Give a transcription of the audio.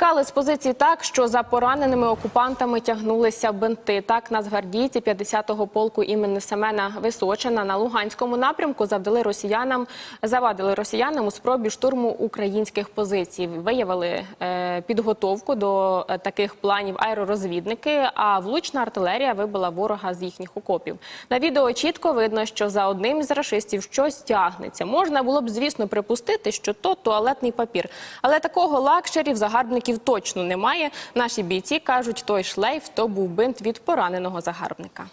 Кали з позиції так, що за пораненими окупантами тягнулися бинти. Так, нацгвардійці 50-го полку імені Семена Височина на Луганському напрямку завдали росіянам, завадили росіянам у спробі штурму українських позицій. Виявили е, підготовку до е, таких планів аеророзвідники, а влучна артилерія вибила ворога з їхніх окопів. На відео чітко видно, що за одним із рашистів щось тягнеться. Можна було б, звісно, припустити, що то туалетний папір. Але такого лакшері в загарбників точно немає. Наші бійці кажуть, той шлейф то був бинт від пораненого загарбника.